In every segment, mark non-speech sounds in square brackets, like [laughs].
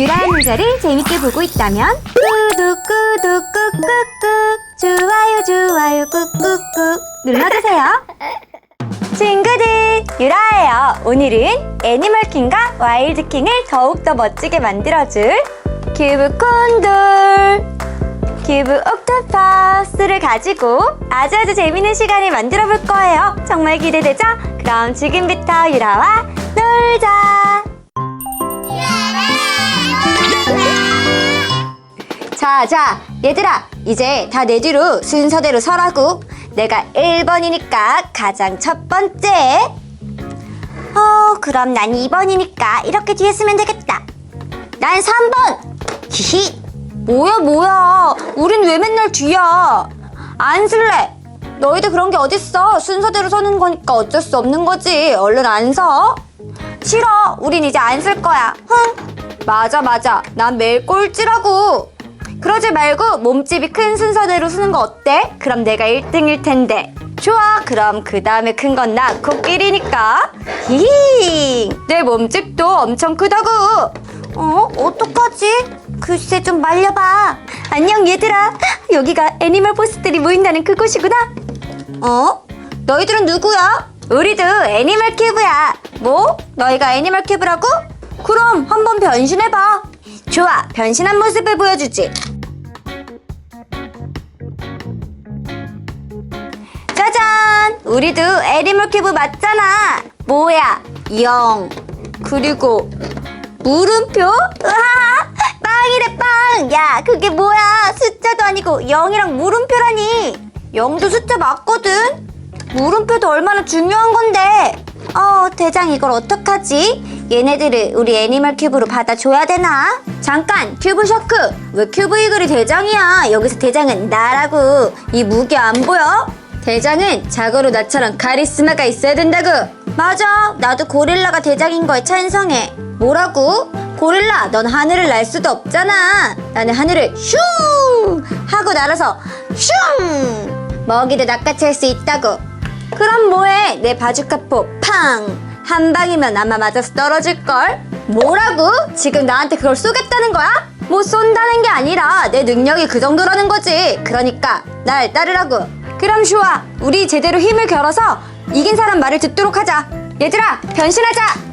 유라의 문제를 재밌게 보고 있다면 구독 구독 꾹꾹꾹 좋아요 좋아요 꾹꾹꾹 눌러주세요. 친구들 유라예요. 오늘은 애니멀킹과 와일드킹을 더욱더 멋지게 만들어줄 큐브 콘돌. 큐브 옥토퍼스를 가지고 아주 아주 재밌는 시간을 만들어 볼 거예요. 정말 기대되죠? 그럼 지금부터 유라와 놀자 자, 자, 얘들아, 이제 다 내 뒤로 순서대로 서라고. 내가 1번이니까 가장 첫 번째. 어, 그럼 난 2번이니까 이렇게 뒤에 쓰면 되겠다. 난 3번! 히히! 뭐야, 뭐야. 우린 왜 맨날 뒤야? 안 쓸래. 너희들 그런 게 어딨어. 순서대로 서는 거니까 어쩔 수 없는 거지. 얼른 안 서. 싫어. 우린 이제 안 쓸 거야. 흥. 맞아, 맞아. 난 매일 꼴찌라고. 그러지 말고 몸집이 큰 순서대로 쓰는 거 어때? 그럼 내가 1등일 텐데. 좋아. 그럼 그 다음에 큰 건 나 코끼리니까. 히히. 내 몸집도 엄청 크다고. 어? 어떡하지? 글쎄 좀 말려봐. 안녕 얘들아. 여기가 애니멀 보스들이 모인다는 그곳이구나. 어? 너희들은 누구야? 우리도 애니멀 큐브야. 뭐? 너희가 애니멀 큐브라고? 그럼 한번 변신해봐. 좋아, 변신한 모습을 보여주지. 우리도 애니멀 큐브 맞잖아. 뭐야? 0. 그리고 물음표? 으하! 빵이래 빵! 야, 그게 뭐야? 숫자도 아니고 0이랑 물음표라니. 0도 숫자 맞거든? 물음표도 얼마나 중요한 건데. 어, 대장 이걸 어떡하지? 얘네들을 우리 애니멀 큐브로 받아줘야 되나? 잠깐, 큐브 셔크! 왜 큐브 이글이 대장이야? 여기서 대장은 나라고. 이 무기 안 보여? 대장은 자고로 나처럼 카리스마가 있어야 된다고. 맞아, 나도 고릴라가 대장인 거에 찬성해. 뭐라고? 고릴라, 넌 하늘을 날 수도 없잖아. 나는 하늘을 슝 하고 날아서 슝 먹이를 낚아챌 수 있다고. 그럼 뭐해? 내 바주카포 팡! 한 방이면 아마 맞아서 떨어질걸? 뭐라고? 지금 나한테 그걸 쏘겠다는 거야? 뭐 쏜다는 게 아니라 내 능력이 그 정도라는 거지. 그러니까 날 따르라고. 그럼 좋아. 우리 제대로 힘을 겨뤄서 이긴 사람 말을 듣도록 하자. 얘들아, 변신하자!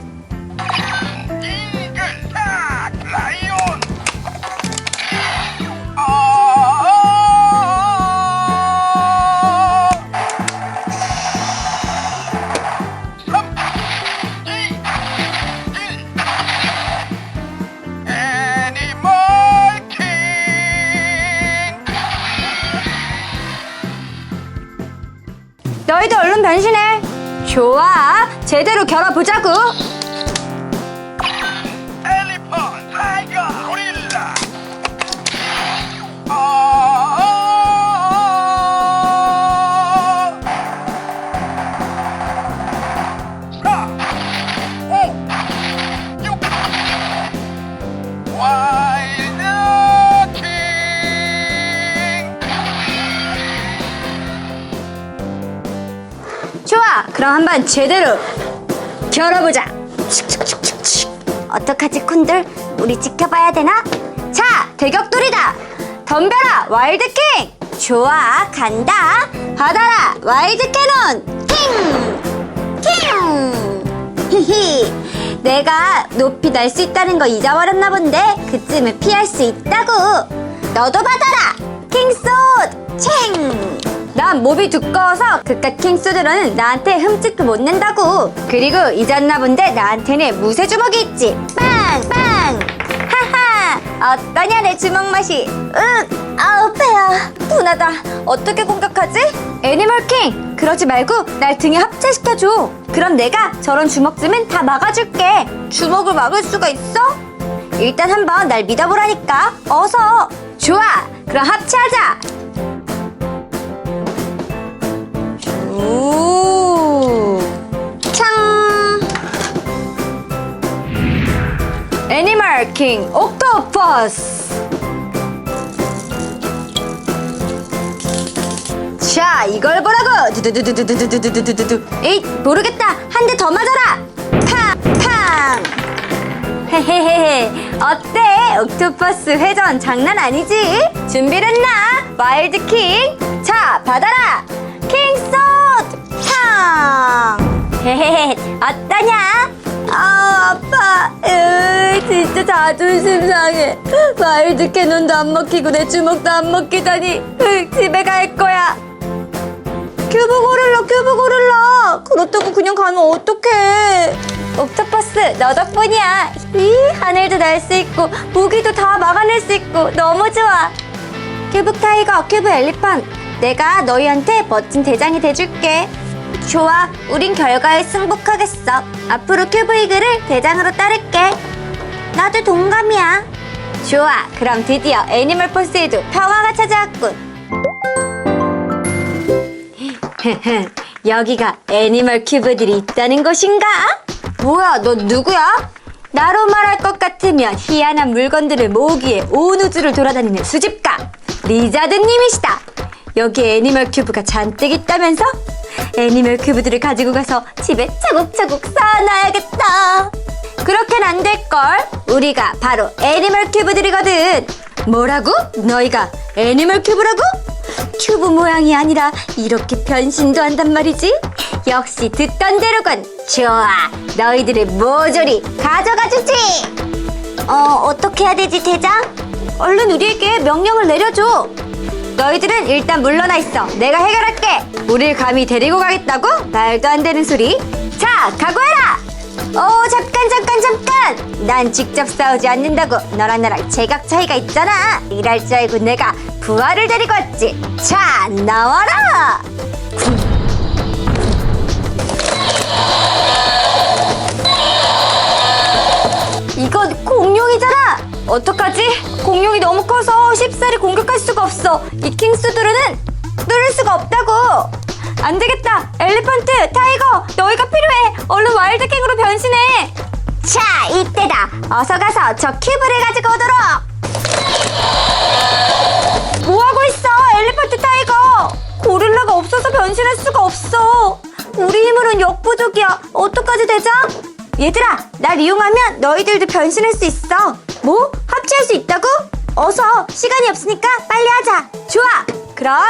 그럼 한번 제대로 겨뤄보자. 어떡하지, 쿤들? 우리 지켜봐야 되나? 자, 대격돌이다. 덤벼라, 와일드킹. 좋아, 간다. 받아라, 와일드 캐논. 킹! 킹! 히히. 내가 높이 날 수 있다는 거 잊어버렸나 본데 그쯤에 피할 수 있다고. 너도 받아라. 킹소드. 챙! 난 몸이 두꺼워서 그깟 킹소드로는 나한테 흠집도 못 낸다고. 그리고 잊었나 본데 나한테는 무쇠 주먹이 있지. 빵! 빵! 하하! 어떠냐 내 주먹 맛이? 으! 아우 배야. 분하다. 어떻게 공격하지? 애니멀 킹! 그러지 말고 날 등에 합체시켜줘. 그럼 내가 저런 주먹쯤은 다 막아줄게. 주먹을 막을 수가 있어? 일단 한번 날 믿어보라니까. 어서. 좋아. 그럼 합체하자. 애니멀 킹 옥토퍼스. 자, 이걸 보라고. 두두두두두두두두두두. 에이, 모르겠다. 한 대 더 맞아라. 팡, 팡. 헤헤헤헤. 어때? 옥토퍼스 회전 장난 아니지? 준비됐나? 와일드 킹 자 받아라 킹 소드 탕 헤헤헤 어떠냐? 아 아파 으, 진짜 자존심 상해. 와일드 캐논도 안 먹히고 내 주먹도 안 먹히다니 으, 집에 갈 거야. 큐브 고릴라 큐브 고릴라 그렇다고 그냥 가면 어떡해. 옥토퍼스 너 덕분이야. 이 하늘도 날 수 있고 무기도 다 막아낼 수 있고 너무 좋아. 큐브 타이거 큐브 엘리펀. 내가 너희한테 멋진 대장이 돼줄게 좋아 우린 결과에 승복하겠어 앞으로 큐브 이글을 대장으로 따를게 나도 동감이야 좋아 그럼 드디어 애니멀 포스에도 평화가 찾아왔군 [laughs] 여기가 애니멀 큐브들이 있다는 곳인가? 뭐야, 너 누구야? 나로 말할 것 같으면 희한한 물건들을 모으기 위해 온 우주를 돌아다니는 수집가 리자드님이시다. 여기 애니멀 큐브가 잔뜩 있다면서? 애니멀 큐브들을 가지고 가서 집에 차곡차곡 쌓아놔야겠다. 그렇게는 안 될걸? 우리가 바로 애니멀 큐브들이거든. 뭐라고? 너희가 애니멀 큐브라고? 큐브 모양이 아니라 이렇게 변신도 한단 말이지? 역시 듣던 대로군. 좋아, 너희들을 모조리 가져가 주지. 어, 어떻게 해야 되지, 대장? 얼른 우리에게 명령을 내려줘. 너희들은 일단 물러나 있어. 내가 해결할게. 우릴 감히 데리고 가겠다고? 말도 안 되는 소리. 자, 각오해라. 어, 잠깐, 잠깐, 잠깐. 난 직접 싸우지 않는다고. 너랑 나랑 제각 차이가 있잖아. 이럴 줄 알고 내가 부하를 데리고 왔지. 자, 나와라. 어떡하지? 공룡이 너무 커서 쉽사리 공격할 수가 없어. 이 킹스드루는 뚫을 수가 없다고! 안 되겠다! 엘리펀트, 타이거, 너희가 필요해! 얼른 와일드킹으로 변신해! 자, 이때다! 어서 가서 저 큐브를 가지고 오도록! 뭐 하고 있어, 엘리펀트 타이거! 고릴라가 없어서 변신할 수가 없어! 우리 힘으론 역부족이야. 어떡하지, 대장? 얘들아, 날 이용하면 너희들도 변신할 수 있어. 뭐? 합체할 수 있다고? 어서, 시간이 없으니까 빨리 하자. 좋아! 그럼.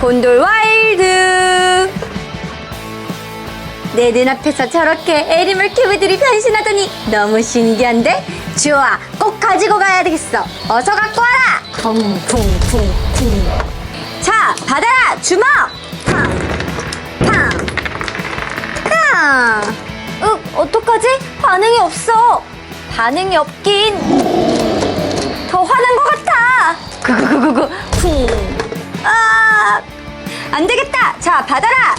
곤돌 와일드! 내 눈앞에서 저렇게 애니멀 큐브들이 변신하더니 너무 신기한데? 좋아, 꼭 가지고 가야 되겠어. 어서 갖고 와라! 쿵쿵쿵쿵. 자, 받아라! 주먹! 팡! 팡! 팡! 윽, 어떡하지? 반응이 없어. 반응이 없긴. 더 화난 것 같아. 구구구구구. 쿵. 아! 안 되겠다. 자, 받아라!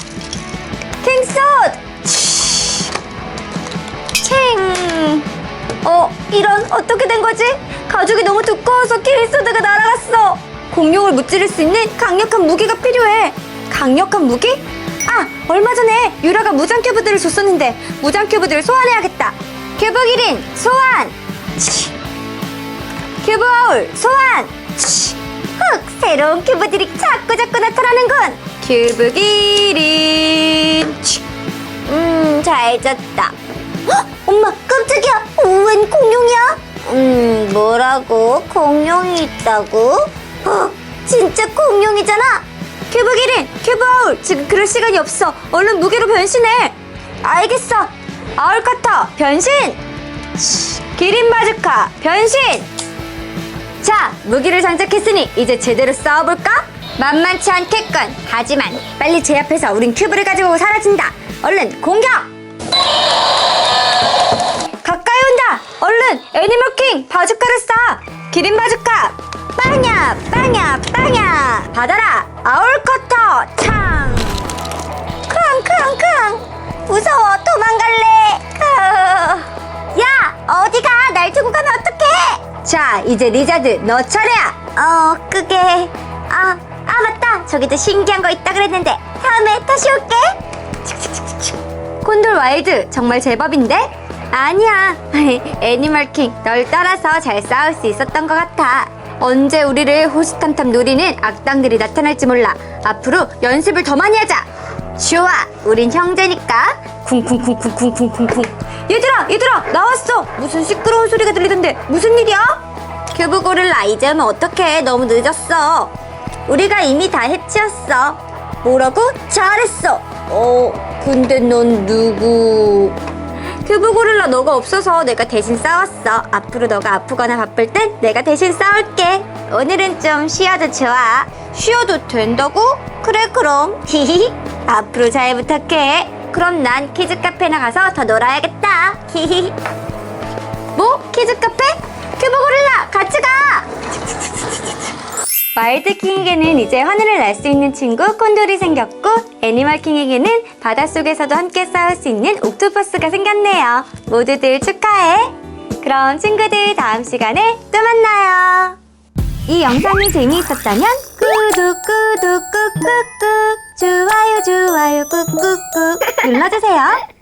킹소드! 칭! 어, 이런, 어떻게 된 거지? 가죽이 너무 두꺼워서 킬소드가 날아갔어! 공룡을 무찌를 수 있는 강력한 무기가 필요해! 강력한 무기? 아, 얼마 전에 유라가 무장 큐브들을 줬었는데, 무장 큐브들을 소환해야겠다! 큐브 기린, 소환! 치. 큐브 아울, 소환! 치. 흑! 새로운 큐브들이 자꾸 자꾸 나타나는군! 큐브 기린! 치. 음, 잘. 헉, 엄마, 깜짝이야. 웬 공룡이야? 음, 뭐라고? 공룡이 있다고? 어, 진짜 공룡이잖아. 큐브 기린, 큐브 아울. 지금 그럴 시간이 없어. 얼른 무게로 변신해. 알겠어. 아울 커터 변신. 치, 기린 바주카 변신. 자, 무기를 장착했으니 이제 제대로 싸워볼까? 만만치 않겠군. 하지만 빨리 제 앞에서 우린 큐브를 가지고 사라진다. 얼른 공격! 가까이 온다! 얼른 애니멀 킹 바주카를 쏴! 기린 바주카! 빵야! 빵야! 빵야! 받아라! 아울 커터! 창! 크앙크앙크앙! 무서워! 도망갈래! 야! 어디가? 날 두고 가면 어떡해! 자, 이제 리자드 너 차례야! 어, 그게... 아, 아 맞다! 저기도 신기한 거 있다 그랬는데 다음에 다시 올게! 콘돌 와일드 정말 제법인데? 아니야 [laughs] 애니멀 킹 널 따라서 잘 싸울 수 있었던 것 같아 언제 우리를 호시탐탐 노리는 악당들이 나타날지 몰라 앞으로 연습을 더 많이 하자 좋아, 우린 형제니까. 쿵쿵쿵쿵쿵쿵쿵쿵. 얘들아, 얘들아, 나왔어. 무슨 시끄러운 소리가 들리던데 무슨 일이야? 큐브 고릴라 이제 오면 어떡해? 너무 늦었어. 우리가 이미 다 해치웠어. 뭐라고? 잘했어. 어, 근데 넌 누구? 큐브 고릴라 너가 없어서 내가 대신 싸웠어. 앞으로 너가 아프거나 바쁠 땐 내가 대신 싸울게. 오늘은 좀 쉬어도 좋아. 쉬어도 된다고? 그래 그럼. 히히. [laughs] 앞으로 잘 부탁해. 그럼 난 키즈 카페나 가서 더 놀아야겠다. 히히. 뭐? 키즈 카페? 큐브 고릴라 같이 가. [laughs] 와일드 킹에게는 이제 하늘을 날 수 있는 친구 콘돌이 생겼고 애니멀 킹에게는 바닷속에서도 함께 싸울 수 있는 옥토퍼스가 생겼네요. 모두들 축하해. 그럼 친구들 다음 시간에 또 만나요. 이 영상이 재미있었다면 구독 구독 꾹꾹꾹 좋아요 좋아요 꾹꾹꾹 눌러주세요.